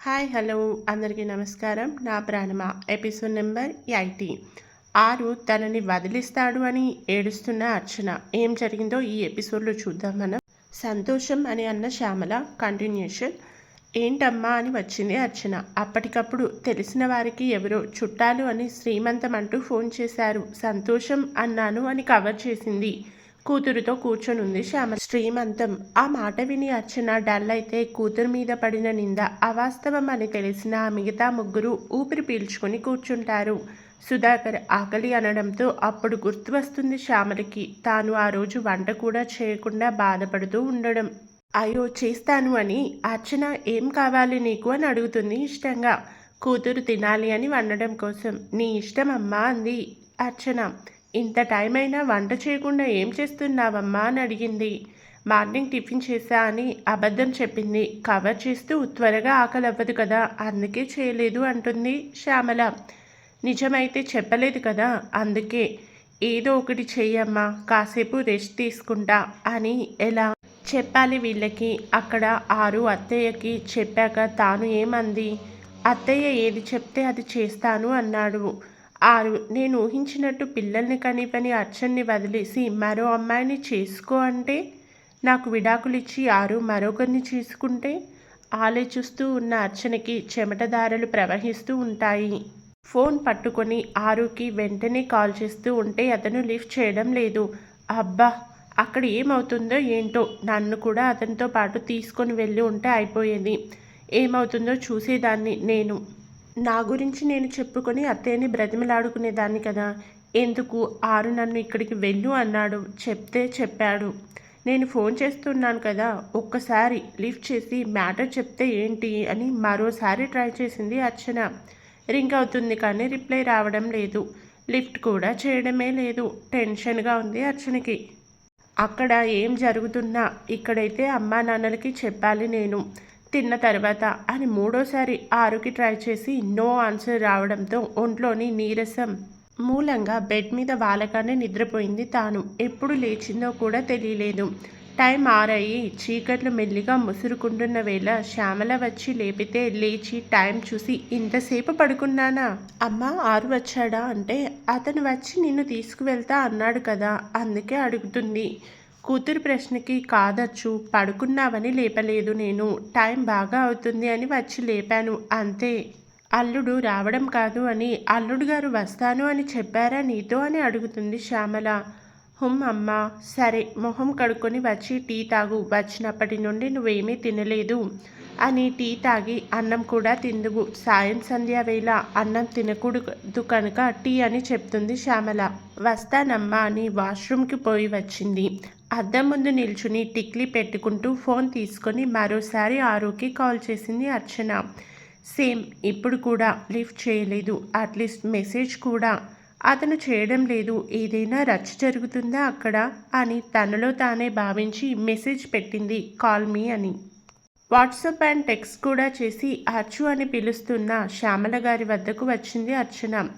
Hi hello అందరికీ నమస్కారం. నా ప్రాణమ ఎపిసోడ్ నెంబర్ ఎయిటీ. ఆరు తనని వదిలిస్తాడు అని ఏడుస్తున్న అర్చన. ఏం జరిగిందో ఈ ఎపిసోడ్లో చూద్దాం మనం. సంతోషం అని అన్న శ్యామల కంటిన్యూషన్ ఏంటమ్మా అని వచ్చింది అర్చన. అప్పటికప్పుడు తెలిసిన వారికి ఎవరో చుట్టాలు అని శ్రీమంతం అంటూ ఫోన్ చేశారు. సంతోషం అన్నాను అని కవర్ చేసింది. కూతురుతో కూర్చొనుంది శ్యామ. శ్రీమంతం ఆ మాట విని అర్చన డల్ అయితే కూతురు మీద పడిన నింద అవాస్తవం అని తెలిసిన మిగతా ముగ్గురు ఊపిరి పీల్చుకుని కూర్చుంటారు. సుధాకర్ ఆకలి అనడంతో అప్పుడు గుర్తు వస్తుంది శ్యామలకి. తాను ఆ రోజు వంట కూడా చేయకుండా బాధపడుతూ ఉండడం. అయ్యో చేస్తాను అని అర్చన ఏం కావాలి నీకు అని అడుగుతుంది ఇష్టంగా. కూతురు తినాలి అని వండడం కోసం నీ ఇష్టమమ్మా అంది అర్చన. ఇంత టైం అయినా వంట చేయకుండా ఏం చేస్తున్నావమ్మా అని అడిగింది. మార్నింగ్ టిఫిన్ చేశా అని అబద్ధం చెప్పింది. కవర్ చేస్తూ త్వరగా ఆకలి అవ్వదు కదా అందుకే చేయలేదు అంటుంది శ్యామల. నిజమైతే చెప్పలేదు కదా అందుకే ఏదో ఒకటి చెయ్యమ్మా కాసేపు రెస్ట్ తీసుకుంటా అని ఎలా చెప్పాలి వీళ్ళకి. అక్కడ ఆరు అత్తయ్యకి చెప్పాక తాను ఏమంది? అత్తయ్య ఏది చెప్తే అది చేస్తాను అన్నాడు. ఆరు నేను ఊహించినట్టు పిల్లల్ని కనిపని అర్చన్ని వదిలేసి మరో అమ్మాయిని చేసుకో అంటే నాకు విడాకులు ఇచ్చి ఆరు మరొకరిని చేసుకుంటే ఆలోచిస్తూ ఉన్న అర్చనకి చెమటదారలు ప్రవహిస్తూ ఉంటాయి. ఫోన్ పట్టుకొని ఆరుకి వెంటనే కాల్ చేస్తూ ఉంటే అతను లిఫ్ట్ చేయడం లేదు. అబ్బా అక్కడ ఏమవుతుందో ఏంటో? నన్ను కూడా అతనితో పాటు తీసుకొని వెళ్ళి ఉంటే అయిపోయేది. ఏమవుతుందో చూసేదాన్ని నేను. నా గురించి నేను చెప్పుకొని అత్తయ్యని బ్రతిమలాడుకునేదాన్ని కదా. ఎందుకు? ఆరు నన్ను ఇక్కడికి వెళ్ళు అన్నాడు. చెప్తే చెప్పాడు. నేను ఫోన్ చేస్తున్నాను కదా. ఒక్కసారి లిఫ్ట్ చేసి మ్యాటర్ చెప్తే ఏంటి అని మరోసారి ట్రై చేసింది అర్చన. రింగ్ అవుతుంది కానీ రిప్లై రావడం లేదు. లిఫ్ట్ కూడా చేయడమే లేదు. టెన్షన్గా ఉంది అర్చనకి. అక్కడ ఏం జరుగుతున్నా? ఇక్కడైతే అమ్మా నాన్నలకి చెప్పాలి నేను. తిన్న తర్వాత అని మూడోసారి ఆరుకి ట్రై చేసి నో ఆన్సర్ రావడంతో ఒంట్లోని నీరసం మూలంగా బెడ్ మీద వాలకానే నిద్రపోయింది తాను. ఎప్పుడు లేచిందో కూడా తెలియలేదు. టైం ఆరయ్యి చీకట్లు మెల్లిగా ముసురుకుంటున్న వేళ శ్యామల వచ్చి లేపితే లేచి టైం చూసి ఇంతసేపు పడుకున్నానా? అమ్మ ఆరు వచ్చాడా? అంటే అతను వచ్చి నిన్ను తీసుకువెళ్తా అన్నాడు కదా అందుకే అడుగుతుంది. కూతురు ప్రశ్నకి కాదచ్చు పడుకున్నావని లేపలేదు నేను. టైం బాగా అవుతుంది అని వచ్చి లేపాను. అంతే. అల్లుడు రావడం కాదు అని అల్లుడు గారు వస్తాను అని చెప్పారా నీతో అని అడుగుతుంది శ్యామల. హుమ్ అమ్మ సరే మొహం కడుక్కొని వచ్చి టీ తాగు. వచ్చినప్పటి నుండి నువ్వేమీ తినలేదు అని టీ తాగి అన్నం కూడా తిందువు. సాయం సంధ్యా వేళ అన్నం తినకూడదు కనుక టీ అని చెప్తుంది శ్యామల. వస్తానమ్మా అని వాష్రూమ్కి పోయి వచ్చింది. అద్దం ముందు నిల్చుని టిక్లీ పెట్టుకుంటూ ఫోన్ తీసుకొని మరోసారి ఆరోకి కాల్ చేసింది అర్చన. సేమ్ ఇప్పుడు కూడా లిఫ్ట్ చేయలేదు. అట్లీస్ట్ మెసేజ్ కూడా. అతను చేయడం లేదు. ఏదైనా రచ్చ జరుగుతుందా అక్కడ? అని తనలో తానే భావించి మెసేజ్ పెట్టింది. కాల్ మీ అని. వాట్సాప్ అండ్ టెక్స్ట్ కూడా చేసి అర్చు అని పిలుస్తున్న శ్యామల గారి వద్దకు వచ్చింది అర్చన.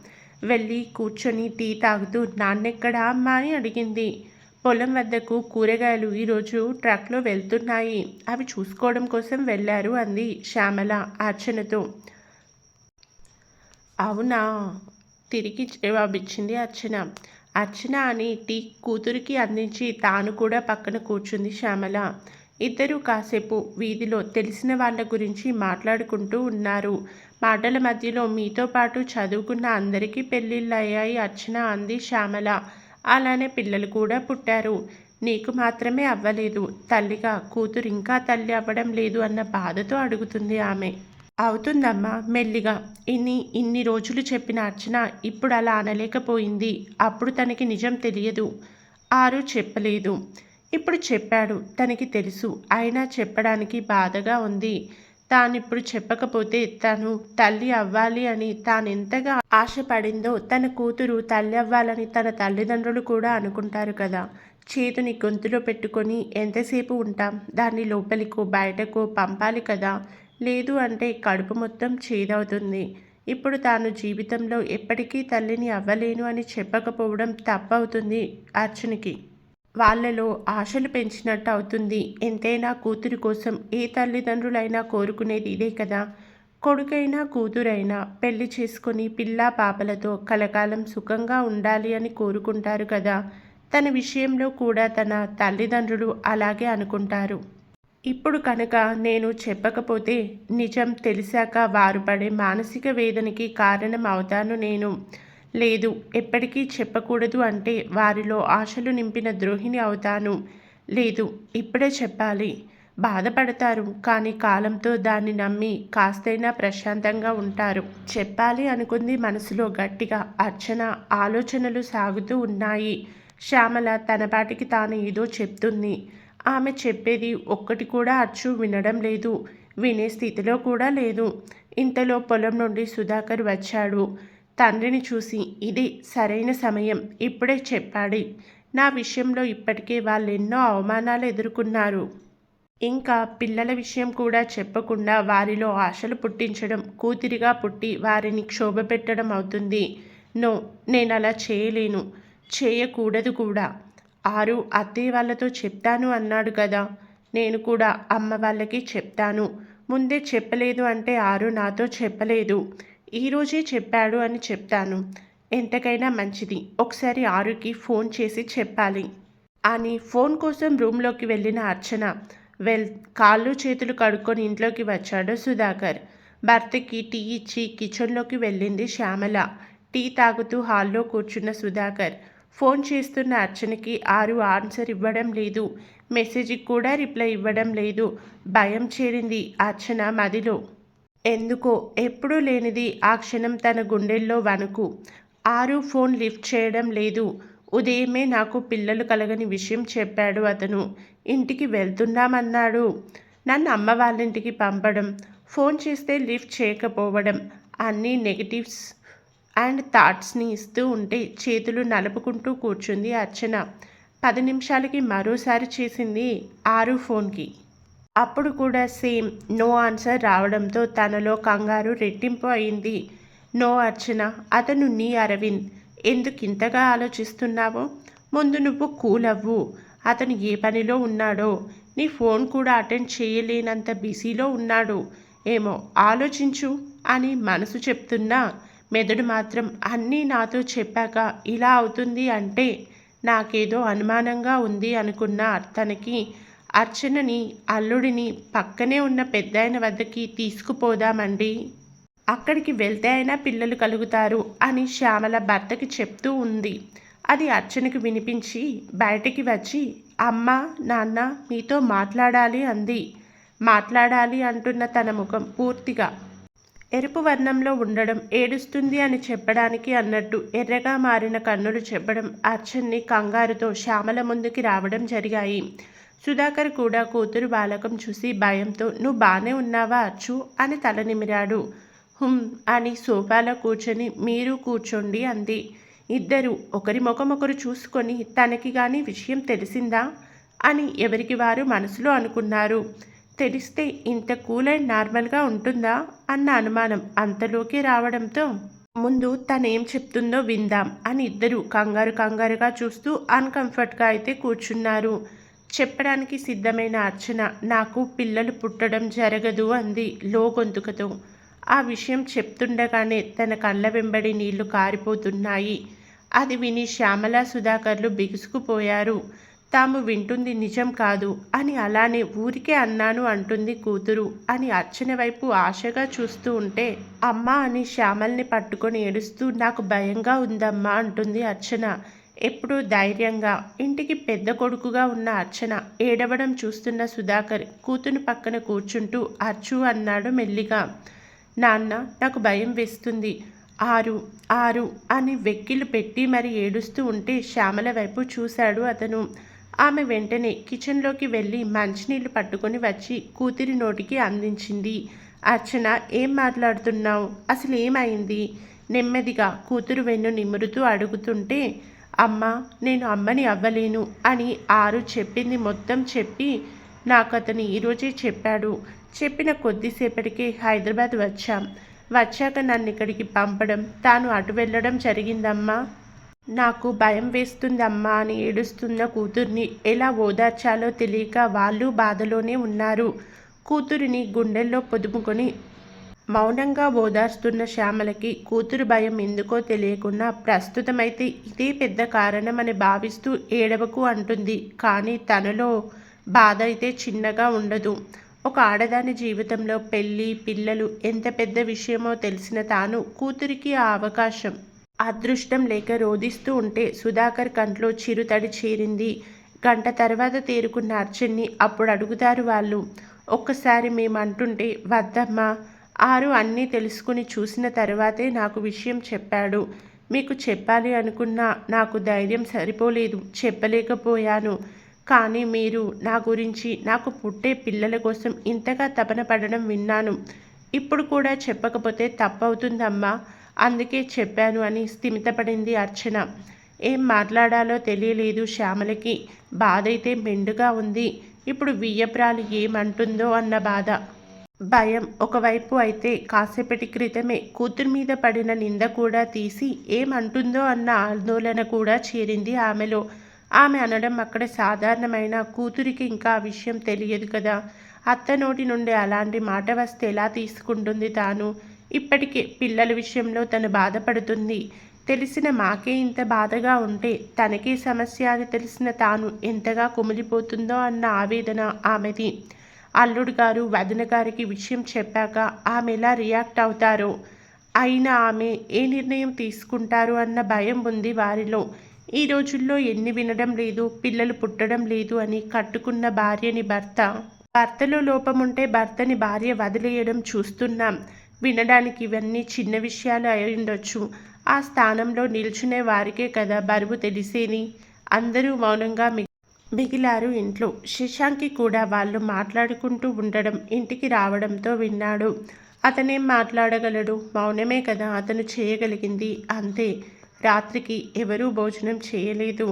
వెళ్ళి కూర్చొని టీ తాగుతూ నాన్నెక్కడా అమ్మా? అని అడిగింది. పొలం వద్దకు కూరగాయలు ఈరోజు ట్రక్లో వెళ్తున్నాయి. అవి చూసుకోవడం కోసం వెళ్ళారు అంది శ్యామల అర్చనతో. అవునా? తిరిగి జవాబిచ్చింది అర్చన. అర్చన అని టీ కూతురికి అందించి తాను కూడా పక్కన కూర్చుంది శ్యామల. ఇద్దరు కాసేపు వీధిలో తెలిసిన వాళ్ళ గురించి మాట్లాడుకుంటూ ఉన్నారు. మాటల మధ్యలో మీతో పాటు చదువుకున్న అందరికీ పెళ్ళిళ్ళు అయ్యాయి అర్చన అంది శ్యామల. అలానే పిల్లలు కూడా పుట్టారు. నీకు మాత్రమే అవ్వలేదు. తల్లిగా కూతురు ఇంకా తల్లి అవ్వడం లేదు అన్న బాధతో అడుగుతుంది ఆమె. అవుతుందమ్మా మెల్లిగా. ఇన్ని ఇన్ని రోజులు చెప్పిన అర్చన ఇప్పుడు అలా అనలేకపోయింది. అప్పుడు తనకి నిజం తెలియదు. ఆరు చెప్పలేదు. ఇప్పుడు చెప్పాడు. తనకి తెలుసు. అయినా చెప్పడానికి బాధగా ఉంది. తానిప్పుడు చెప్పకపోతే తను తల్లి అవ్వాలి అని తానెంతగా ఆశపడిందో తన కూతురు తల్లి అవ్వాలని తన తల్లిదండ్రులు కూడా అనుకుంటారు కదా. చేతుని గొంతులో పెట్టుకొని ఎంతసేపు ఉంటాం? దాన్ని లోపలికో బయటకో పంపాలి కదా. లేదు అంటే కడుపు మొత్తం చేదవుతుంది. ఇప్పుడు తాను జీవితంలో ఎప్పటికీ తల్లిని అవ్వలేను అని చెప్పకపోవడం తప్పవుతుంది అర్చునికి వాళ్ళలో ఆశలు పెంచినట్టు అవుతుంది. ఎంతైనా కూతురి కోసం ఏ తల్లిదండ్రులైనా కోరుకునేది ఇదే కదా. కొడుకైనా కూతురైనా పెళ్ళి చేసుకొని పిల్లా పాపలతో కలకాలం సుఖంగా ఉండాలి అని కోరుకుంటారు కదా. తన విషయంలో కూడా తన తల్లిదండ్రులు అలాగే అనుకుంటారు. ఇప్పుడు కనుక నేను చెప్పకపోతే నిజం తెలిసాక వారు పడే మానసిక వేదనకి కారణం అవుతాను నేను. లేదు ఎప్పటికీ చెప్పకూడదు అంటే వారిలో ఆశలు నింపిన ద్రోహిణి అవుతాను. లేదు ఇప్పుడే చెప్పాలి. బాధపడతారు కానీ కాలంతో దాన్ని నమ్మి కాస్తైనా ప్రశాంతంగా ఉంటారు. చెప్పాలి అనుకుంది మనసులో గట్టిగా. అర్చన ఆలోచనలు సాగుతూ ఉన్నాయి. శ్యామల తనపాటికి తాను ఏదో చెప్తుంది. ఆమె చెప్పేది ఒక్కటి కూడా అచ్చు వినడం లేదు. వినే స్థితిలో కూడా లేదు. ఇంతలో పొలం నుండి సుధాకర్ వచ్చాడు. తండ్రిని చూసి ఇది సరైన సమయం. ఇప్పుడే చెప్పాడి. నా విషయంలో ఇప్పటికే వాళ్ళు ఎన్నో అవమానాలు ఎదుర్కొన్నారు. ఇంకా పిల్లల విషయం కూడా చెప్పకుండా వారిలో ఆశలు పుట్టించడం కూతురిగా పుట్టి వారిని క్షోభ పెట్టడం అవుతుంది. నో నేను అలా చేయలేను. చేయకూడదు కూడా. ఆరు అత్తయ్య వాళ్ళతో చెప్తాను అన్నాడు కదా. నేను కూడా అమ్మ వాళ్ళకి చెప్తాను. ముందే చెప్పలేదు అంటే ఆరు నాతో చెప్పలేదు. ఈరోజే చెప్పాడు అని చెప్తాను. ఎంతకైనా మంచిది. ఒకసారి ఆరుకి ఫోన్ చేసి చెప్పాలి. అని ఫోన్ కోసం రూమ్లోకి వెళ్ళిన అర్చన వెల్ కాళ్ళు చేతులు కడుక్కొని ఇంట్లోకి వచ్చాడు సుధాకర్. భర్తకి టీ ఇచ్చి కిచెన్లోకి వెళ్ళింది శ్యామల. టీ తాగుతూ హాల్లో కూర్చున్న సుధాకర్. ఫోన్ చేస్తున్న అర్చనకి ఆరు ఆన్సర్ ఇవ్వడం లేదు. మెసేజ్కి కూడా రిప్లై ఇవ్వడం లేదు. భయం చేరింది అర్చన మదిలో. ఎందుకో ఎప్పుడూ లేనిది ఆ క్షణం తన గుండెల్లో వణుకు. ఆరు ఫోన్ లిఫ్ట్ చేయడం లేదు. ఉదయమే నాకు పిల్లలు కలగని విషయం చెప్పాడు అతను. ఇంటికి వెళ్తున్నామన్నాడు. నన్ను అమ్మ వాళ్ళ ఇంటికి పంపడం ఫోన్ చేస్తే లిఫ్ట్ చేయకపోవడం అన్నీ నెగటివ్స్ అండ్ థాట్స్ని ఇస్తూ ఉంటే చేతులు నలుపుకుంటూ కూర్చుంది అర్చన. పది నిమిషాలకి మరోసారి చేసింది ఆరు ఫోన్కి. అప్పుడు కూడా సేమ్ నో ఆన్సర్ రావడంతో తనలో కంగారు రెట్టింపు అయింది. నో అర్చన అతను నీ అరవింద్ ఎందుకు ఇంతగా ఆలోచిస్తున్నావో? ముందు నువ్వు కూల్ అవ్వు. అతను ఏ పనిలో ఉన్నాడో? నీ ఫోన్ కూడా అటెండ్ చేయలేనంత బిజీలో ఉన్నాడు. ఏమో ఆలోచించు అని మనసు చెప్తున్నా. మెదడు మాత్రం అన్నీ నాతో చెప్పాక ఇలా అవుతుంది అంటే నాకేదో అనుమానంగా ఉంది అనుకున్న తనకి అర్చనని అల్లుడిని పక్కనే ఉన్న పెద్దాయన వద్దకి తీసుకుపోదామండి. అక్కడికి వెళ్తే అయినా పిల్లలు కలుగుతారు అని శ్యామల భర్తకి చెప్తూ ఉంది. అది అర్చనకు వినిపించి బయటికి వచ్చి అమ్మ నాన్న మీతో మాట్లాడాలి అంది. మాట్లాడాలి అంటున్న తన ముఖం పూర్తిగా ఎరుపు వర్ణంలో ఉండడం ఏడుస్తుంది అని చెప్పడానికి అన్నట్టు ఎర్రగా మారిన కన్నులు చెప్పడం అర్చన్ని కంగారుతో శ్యామల ముందుకి రావడం జరిగాయి. సుధాకర్ కూడా కూతురు బాలకం చూసి భయంతో నువ్వు బాగానే ఉన్నావా అచ్చు? అని తల నిమిరాడు. హుమ్ అని సోఫాలో కూర్చొని మీరు కూర్చోండి అంది. ఇద్దరు ఒకరి ముఖమొకరు చూసుకొని తనకి కానీ విషయం తెలిసిందా? అని ఎవరికి వారు మనసులో అనుకున్నారు. తెలిస్తే ఇంత కూల్ అండ్ నార్మల్గా ఉంటుందా? అన్న అనుమానం అంతలోకి రావడంతో ముందు తనేం చెప్తుందో విందాం అని ఇద్దరు కంగారు కంగారుగా చూస్తూ అన్కంఫర్ట్గా అయితే కూర్చున్నారు చెప్పడానికి సిద్ధమైన అర్చన నాకు పిల్లలు పుట్టడం జరగదు అంది లో గొంతుకతో ఆ విషయం చెప్తుండగానే తన కళ్ళ వెంబడి నీళ్ళు కారిపోతున్నాయి. అది విని శ్యామల సుధాకర్లు బిగుసుకుపోయారు. తాము వింటుంది నిజం కాదు అని అలానే ఊరికే అన్నాను అంటుంది కూతురు అని అర్చన వైపు ఆశగా చూస్తూ ఉంటే అమ్మ అని శ్యామల్ని పట్టుకొని ఏడుస్తూ నాకు భయంగా ఉందమ్మా అంటుంది అర్చన. ఎప్పుడూ ధైర్యంగా ఇంటికి పెద్ద కొడుకుగా ఉన్న అర్చన ఏడవడం చూస్తున్న సుధాకర్ కూతురు పక్కన కూర్చుంటూ అర్చు అన్నాడు మెల్లిగా. నాన్న నాకు భయం వేస్తుంది. ఆరు ఆరు అని వెక్కిలు పెట్టి మరి ఏడుస్తూ ఉంటే శ్యామల వైపు చూశాడు అతను. ఆమె వెంటనే కిచెన్లోకి వెళ్ళి మంచినీళ్ళు పట్టుకొని వచ్చి కూతురి నోటికి అందించింది. అర్చన ఏం మాట్లాడుతున్నావు? అసలు ఏమైంది నెమ్మదిగా కూతురు వెన్ను నిమురుతూ అడుగుతుంటే అమ్మ నేను అమ్మని అవ్వలేను అని ఆరు చెప్పింది మొత్తం చెప్పి నాకు అతను ఈరోజే చెప్పాడు. చెప్పిన కొద్దిసేపటికి హైదరాబాద్ వచ్చాం. వచ్చాక నన్ను ఇక్కడికి పంపడం తాను అటు వెళ్ళడం జరిగిందమ్మా. నాకు భయం వేస్తుందమ్మా అని ఏడుస్తున్న కూతుర్ని ఎలా ఓదార్చాలో తెలియక వాళ్ళు బాధలోనే ఉన్నారు. కూతురిని గుండెల్లో పొదుపుకొని మౌనంగా ఓదార్స్తున్న శ్యామలకి కూతురు భయం ఎందుకో తెలియకుండా ప్రస్తుతమైతే ఇదే పెద్ద కారణమని భావిస్తూ ఏడవకు అంటుంది. కానీ తనలో బాధ అయితే చిన్నగా ఉండదు. ఒక ఆడదాని జీవితంలో పెళ్ళి పిల్లలు ఎంత పెద్ద విషయమో తెలిసిన తాను కూతురికి ఆ అవకాశం అదృష్టం లేక రోధిస్తూ ఉంటే సుధాకర్ కంట్లో చిరుతడి చేరింది. గంట తర్వాత తేరుకున్న అర్జున్ని అప్పుడు అడుగుతారు వాళ్ళు ఒక్కసారి మేమంటుంటే వద్దమ్మా ఆరు అన్నీ తెలుసుకుని చూసిన తర్వాతే నాకు విషయం చెప్పాడు. మీకు చెప్పాలి అనుకున్నా నాకు ధైర్యం సరిపోలేదు. చెప్పలేకపోయాను. కానీ మీరు నా గురించి నాకు పుట్టే పిల్లల కోసం ఇంతగా తపన పడడం విన్నాను. ఇప్పుడు కూడా చెప్పకపోతే తప్పవుతుందమ్మా. అందుకే చెప్పాను అని స్థిమితపడింది అర్చన. ఏం మాట్లాడాలో తెలియలేదు శ్యామలకి. బాధ అయితే మెండుగా ఉంది. ఇప్పుడు వియ్యప్రాలు ఏమంటుందో అన్న బాధ. భయం. ఒకవైపు అయితే కాసేపటి క్రితమే కూతురు మీద పడిన నింద కూడా తీసి ఏమంటుందో అన్న ఆందోళన కూడా చేరింది ఆమెలో. ఆమె అనడం అక్కడ సాధారణమైన కూతురికి ఇంకా ఆ విషయం తెలియదు కదా. అత్త నోటి నుండి అలాంటి మాట వస్తే ఎలా తీసుకుంటుంది తాను? ఇప్పటికే పిల్లల విషయంలో తను బాధపడుతుంది. తెలిసిన మాకే ఇంత బాధగా ఉంటే తనకే సమస్య అని తెలిసిన తాను ఎంతగా కుమిలిపోతుందో అన్న ఆవేదన ఆమెది. అల్లుడు గారు వదిన గారికి విషయం చెప్పాక ఆమె ఎలా రియాక్ట్ అవుతారో అయినా ఆమె ఏ నిర్ణయం తీసుకుంటారు అన్న భయం ఉంది వారిలో. ఈ రోజుల్లో ఎన్ని వినడం లేదు పిల్లలు పుట్టడం లేదు అని కట్టుకున్న భార్యని భర్త. భర్తలో లోపముంటే భర్తని భార్య వదిలేయడం చూస్తున్నాం. వినడానికి ఇవన్నీ చిన్న విషయాలు అయ్యుండొచ్చు ఆ స్థానంలో నిల్చునే వారికే కదా బరువు తెలిసేని అందరూ మౌనంగా మిగిలారు ఇంట్లో. శశాంకి కూడా వాళ్ళు మాట్లాడుకుంటూ ఉండడం ఇంటికి రావడంతో విన్నాడు. అతనేం మాట్లాడగలడు? మౌనమే కదా అతను చేయగలిగింది. అంతే. రాత్రికి ఎవరూ భోజనం చేయలేదు.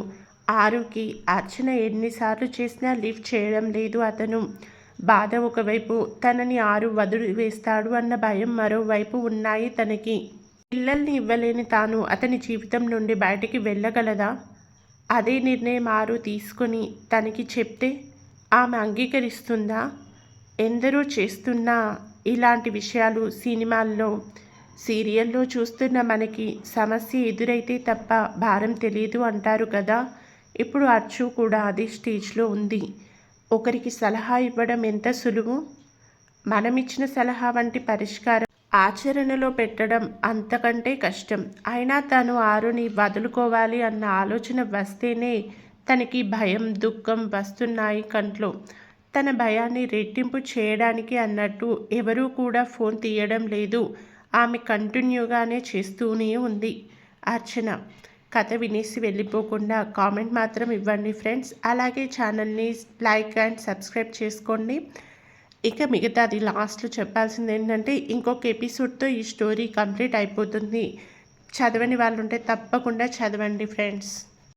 ఆరుకి అర్చన ఎన్నిసార్లు చేసినా లిఫ్ట్ చేయడం లేదు అతను. బాధ ఒకవైపు తనని ఆరు వదులు వేస్తాడు అన్న భయం మరోవైపు ఉన్నాయి తనకి. పిల్లల్ని ఇవ్వలేని తాను అతని జీవితం నుండి బయటికి వెళ్ళగలదా? అదే నిర్ణయం ఆరు తీసుకొని తనకి చెప్తే ఆమె అంగీకరిస్తుందా? ఎందరో చేస్తున్న? ఇలాంటి విషయాలు సినిమాల్లో సీరియల్లో చూస్తున్న మనకి సమస్య ఎదురైతే తప్ప భారం తెలియదు అంటారు కదా. ఇప్పుడు అర్చు కూడా అదే స్టేజ్లో ఉంది. ఒకరికి సలహా ఇవ్వడం ఎంత సులువు? మనమిచ్చిన సలహా వంటి పరిష్కారం ఆచరణలో పెట్టడం అంతకంటే కష్టం. అయినా తను ఆరుని వదులుకోవాలి అన్న ఆలోచన వస్తేనే తనకి భయం దుఃఖం వస్తున్నాయి కంట్లో. తన భయాన్ని రెట్టింపు చేయడానికి అన్నట్టు ఎవరూ కూడా ఫోన్ తీయడం లేదు. ఆమె కంటిన్యూగానే చేస్తూనే ఉంది. అర్చన కథ వినేసి వెళ్ళిపోకుండా కామెంట్ మాత్రం ఇవ్వండి ఫ్రెండ్స్. అలాగే ఛానల్ని లైక్ అండ్ సబ్స్క్రైబ్ చేసుకోండి. ఇక మిగతాది లాస్ట్లో చెప్పాల్సింది ఏంటంటే ఇంకొక ఎపిసోడ్తో ఈ స్టోరీ కంప్లీట్ అయిపోతుంది. చదవని వాళ్ళు ఉంటే తప్పకుండా చదవండి ఫ్రెండ్స్